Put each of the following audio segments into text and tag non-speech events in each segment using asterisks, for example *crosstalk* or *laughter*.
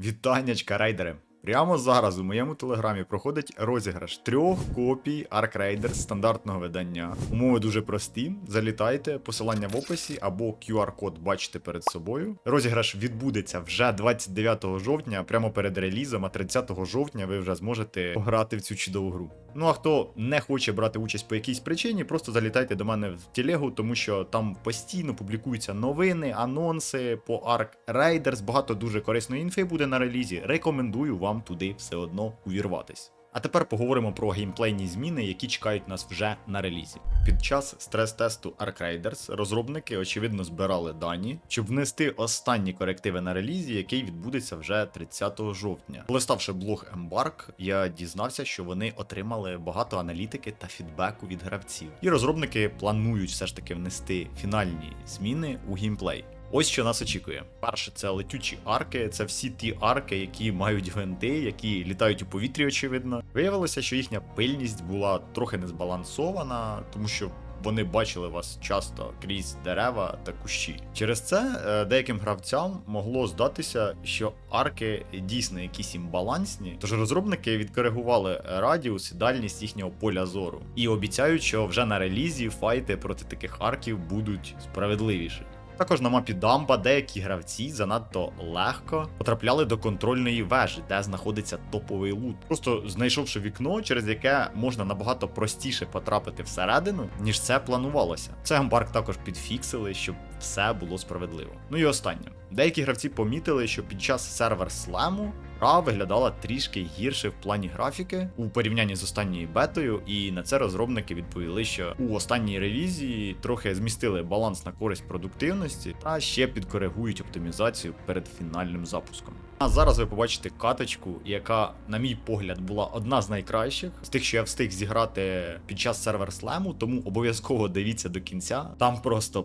Вітаннячка, рейдери! Прямо зараз у моєму телеграмі проходить розіграш трьох копій Ark Raiders стандартного видання. Умови дуже прості. Залітайте, посилання в описі або QR-код бачите перед собою. Розіграш відбудеться вже 29 жовтня, прямо перед релізом, а 30 жовтня ви вже зможете пограти в цю чудову гру. Ну а хто не хоче брати участь по якійсь причині, просто залітайте до мене в телегу, тому що там постійно публікуються новини, анонси по Ark Raiders, багато дуже корисної інфи буде на релізі. Рекомендую вам туди все одно увірватись. А тепер поговоримо про геймплейні зміни, які чекають нас вже на релізі. Під час стрес-тесту Ark Raiders розробники очевидно збирали дані, щоб внести останні корективи на релізі, який відбудеться вже 30 жовтня. Листавши блог Embark, я дізнався, що вони отримали багато аналітики та фідбеку від гравців. І розробники планують все ж таки внести фінальні зміни у геймплей. Ось що нас очікує. Перше, це летючі арки. Це всі ті арки, які мають гвинти, які літають у повітрі, очевидно. Виявилося, що їхня пильність була трохи незбалансована, тому що. Вони бачили вас часто крізь дерева та кущі. Через це е, деяким гравцям могло здатися, що арки дійсно якісь імбалансні. Тож розробники відкоригували радіус і дальність їхнього поля зору і обіцяють, що вже на релізі файти проти таких арків будуть справедливіші. Також на мапі Дамба деякі гравці занадто легко потрапляли до контрольної вежі, де знаходиться топовий лут. Просто знайшовши вікно, через яке можна набагато простіше потрапити всередину, ніж це планувалося. Це гамбарк також підфіксили, щоб все було справедливо. Ну і останнє. Деякі гравці помітили, що під час сервер слему гра виглядала трішки гірше в плані графіки у порівнянні з останньою бетою, і на це розробники відповіли, що у останній ревізії трохи змістили баланс на користь продуктивності та ще підкоригують оптимізацію перед фінальним запуском. А зараз ви побачите каточку, яка, на мій погляд, була одна з найкращих з тих, що я встиг зіграти під час сервер слему, тому обов'язково дивіться до кінця. Там просто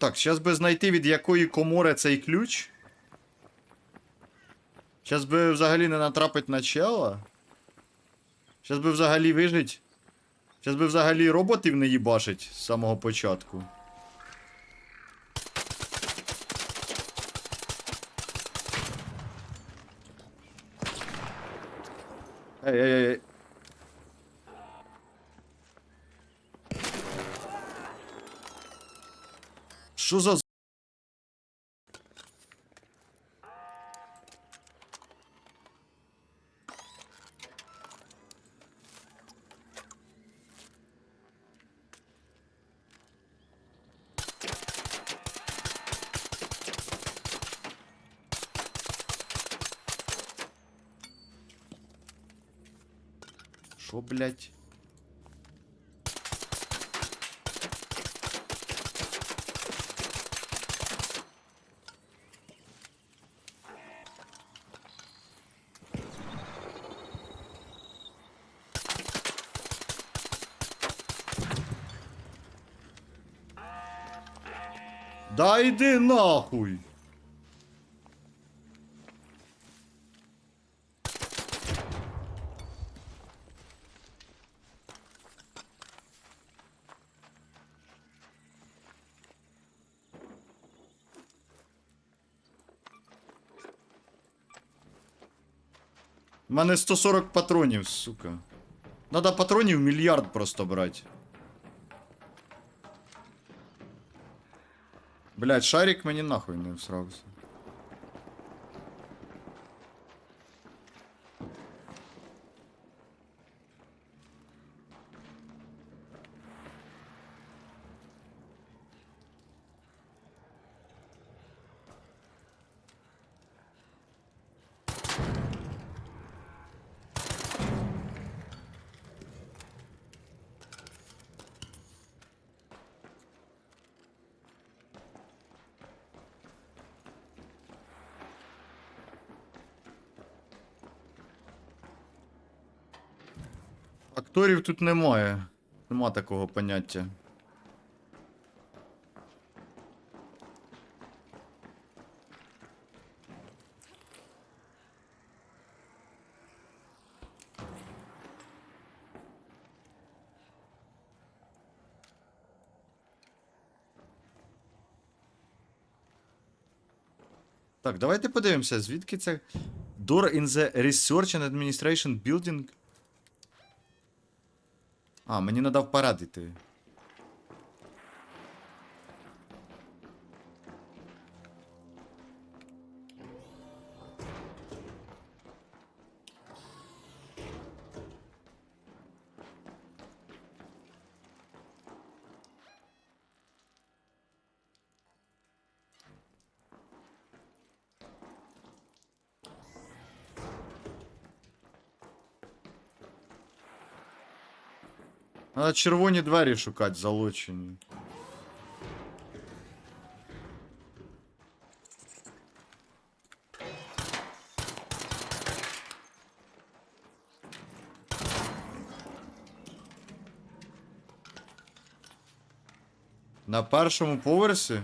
Так, зараз би знайти від якої комори цей ключ. Зараз би взагалі не натрапить на чела. Зараз би взагалі вижить. Зараз би взагалі роботів не їбашить з самого початку. Ей, ей, ей, Що за з- Що, блядь? Да йди нахуй! У мене 140 патронів, сука. Надо патронів мільярд просто брати. Блять, шарик мені нахуй не всрався. Акторів тут немає. Нема такого поняття. Так, давайте подивимося, звідки це. Door in the Research and Administration Building. А, мені надав вперед. Надо червоні двері шукати залочені. На першому поверсі?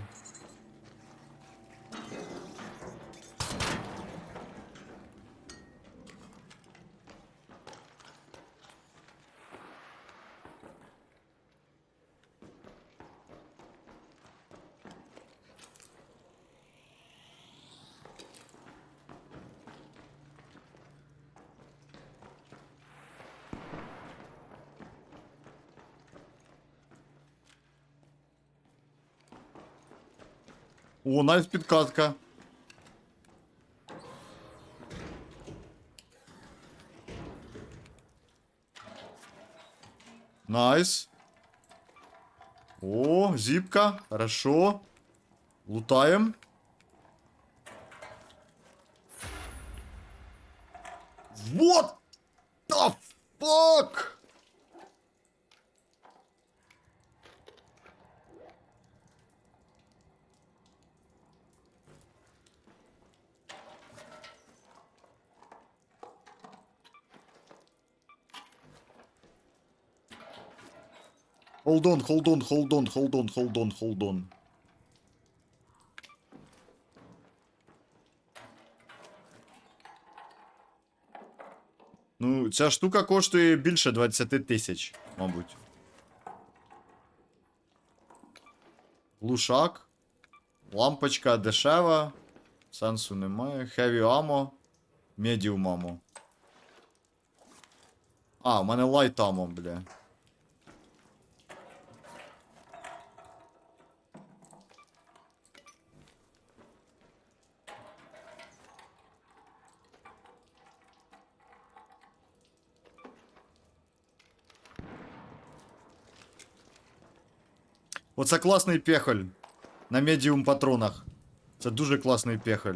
О, навіть підказка. Найс. О, зипка. Хорошо. Лутаем. Вот the fuck? Hold on, hold on, hold on, hold on, hold on, hold on. Ну, ця штука коштує більше 20 тисяч, мабуть. Глушак. Лампочка дешева. Сенсу немає. Heavy ammo. Medium ammo. А, у мене light ammo, бля. Оце класний пехоль. На медіум патронах. Це дуже класний пехоль.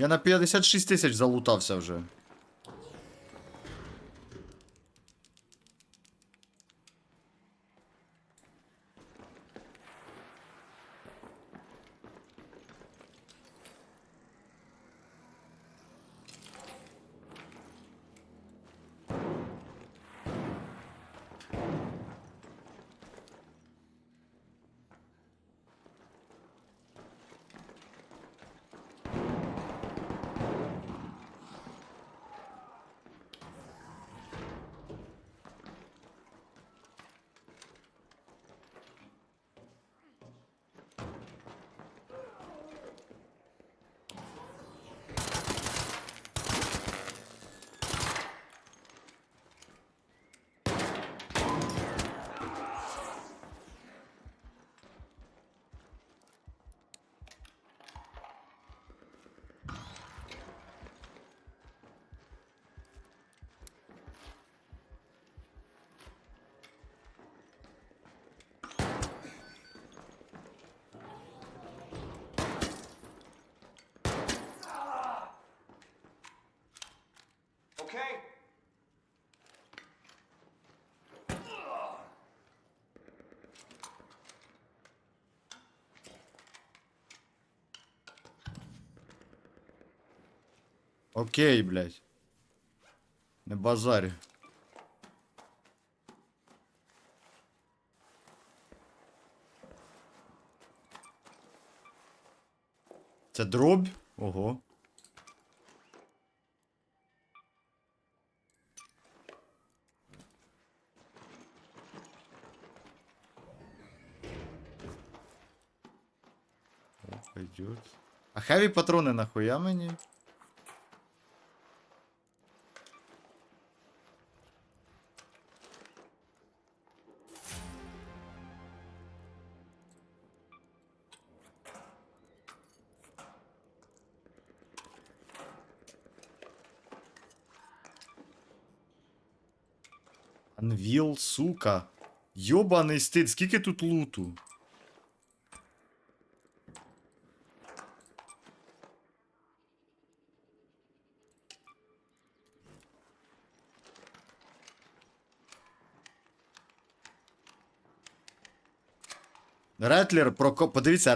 Я на 56 тисяч залутався вже. okay? Окей, блядь. На базаре. Це дробь? Ого. Хеві патрони нахуя мені? Анвіл, сука. Йобаний стид, скільки тут луту? Ретлер, проко... подивіться,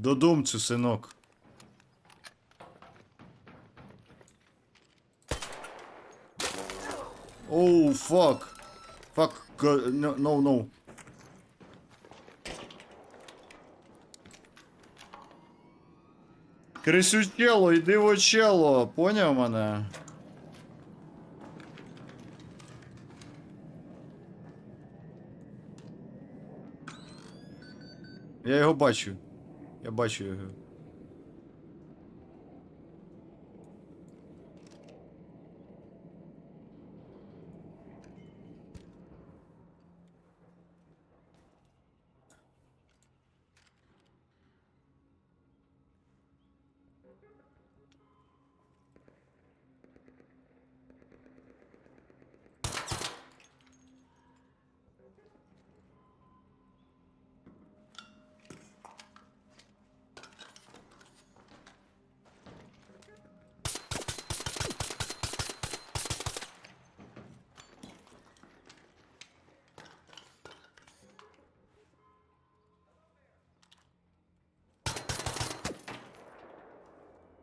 Ретлер. Додумцю, синок. Оу, фак. Фак, no, no. Крисючело, йди в очело, поняв мене? Я його бачу. Я бачу його.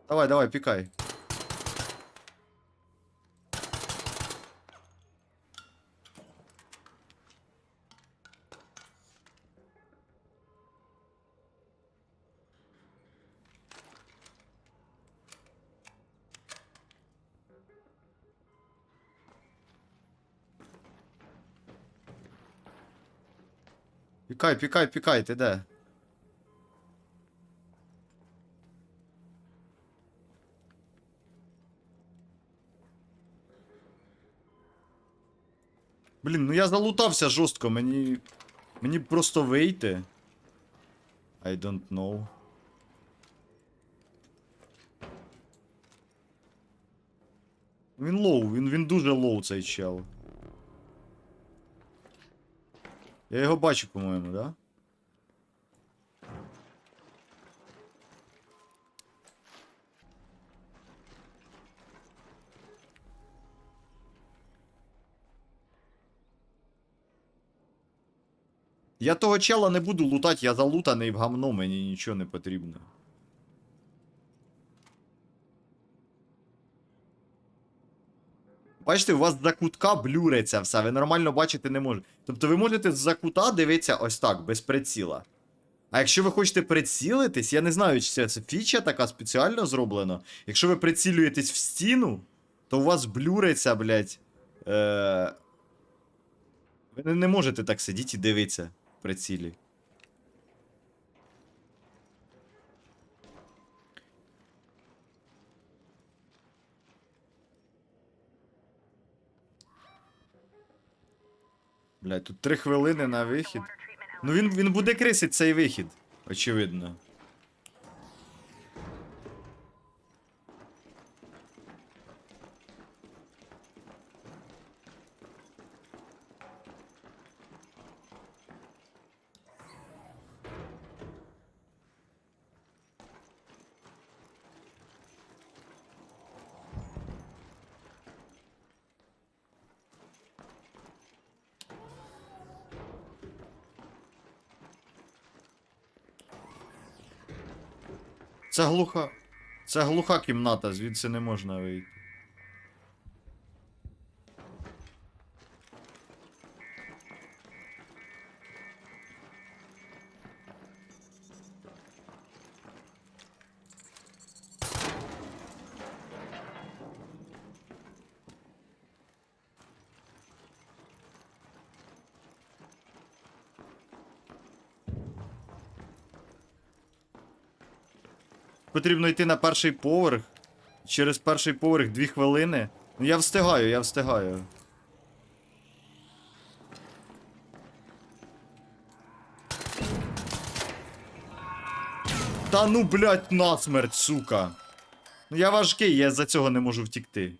Давай, давай, пікай. Пікай, пікай, пікай, ти де? Блін, ну я залутався жорстко, мені. Мені просто вийти. I don't know. Він лоу, він, він дуже лоу цей чел. Я його бачу, по-моєму, да? Я того чела не буду лутати, я залутаний в гамно, мені нічого не потрібно. Бачите, у вас за кутка блюриться все, ви нормально бачити не можете. Тобто ви можете за кута дивитися ось так, без приціла. А якщо ви хочете прицілитись, я не знаю, чи це, фіча така спеціально зроблена. Якщо ви прицілюєтесь в стіну, то у вас блюриться, блядь. Е... Ви не- можете так сидіти і дивитися прицілі. Блять, тут три хвилини на вихід. Ну він він буде крисить цей вихід, очевидно. Це глуха. Це глуха кімната, звідси не можна вийти. Потрібно йти на перший поверх. Через перший поверх дві хвилини. Ну я встигаю, я встигаю. Та ну, блядь, насмерть, сука. Ну я важкий, я за цього не можу втікти.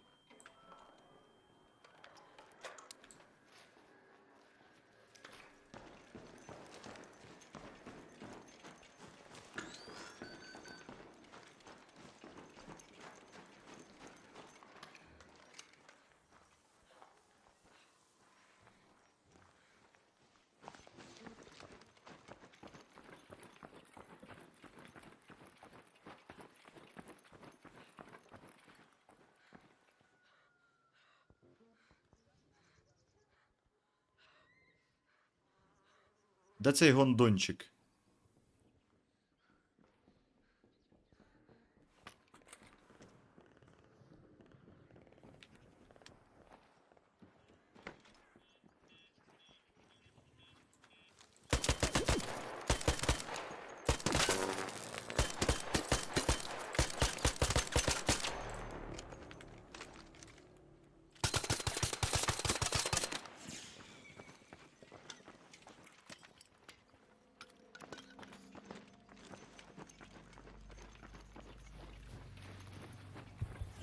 Де цей гондончик?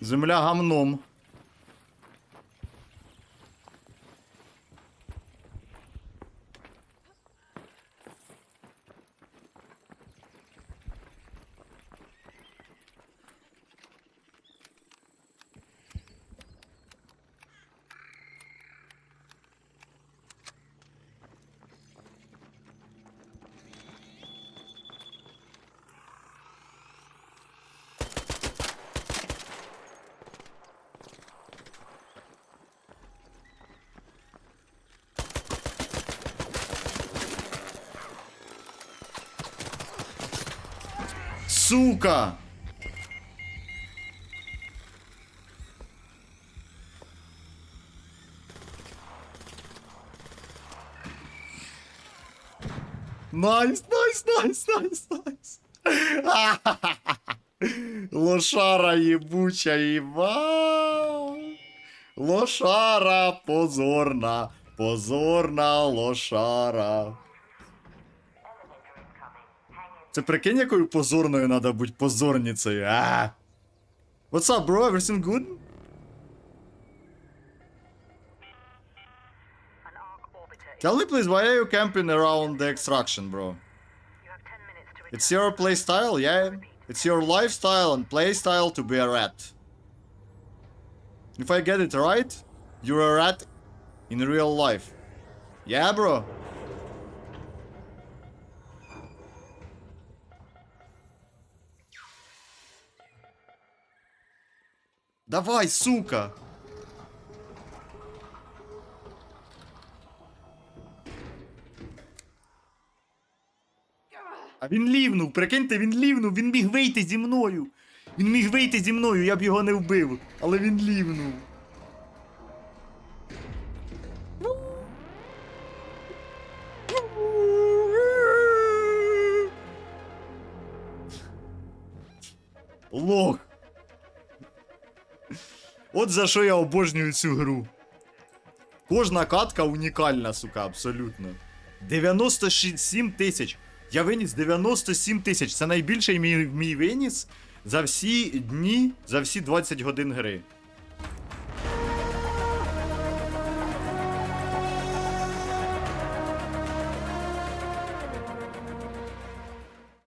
Земля гамном. Сука! Найс, найс, найс, найс, найс. *laughs* Лошара ебуча, еба. Лошара позорна, позорна лошара. Це прикинь, якою позорною треба бути позорницею, а? What's up, bro? Everything good? An arc orbiter. is- Tell me please, why are you camping around the extraction, bro? You have 10 minutes to return. It's your playstyle, yeah? It's your lifestyle and playstyle to be a rat. If I get it right, you're a rat in real life. Yeah, bro? Давай, сука! А він лівнув, прикиньте, він лівнув, він міг вийти зі мною. Він міг вийти зі мною, я б його не вбив, але він лівнув. От за що я обожнюю цю гру. Кожна катка унікальна, сука, абсолютно. 97 тисяч. Я виніс 97 тисяч. Це найбільший мій, мій виніс за всі дні, за всі 20 годин гри.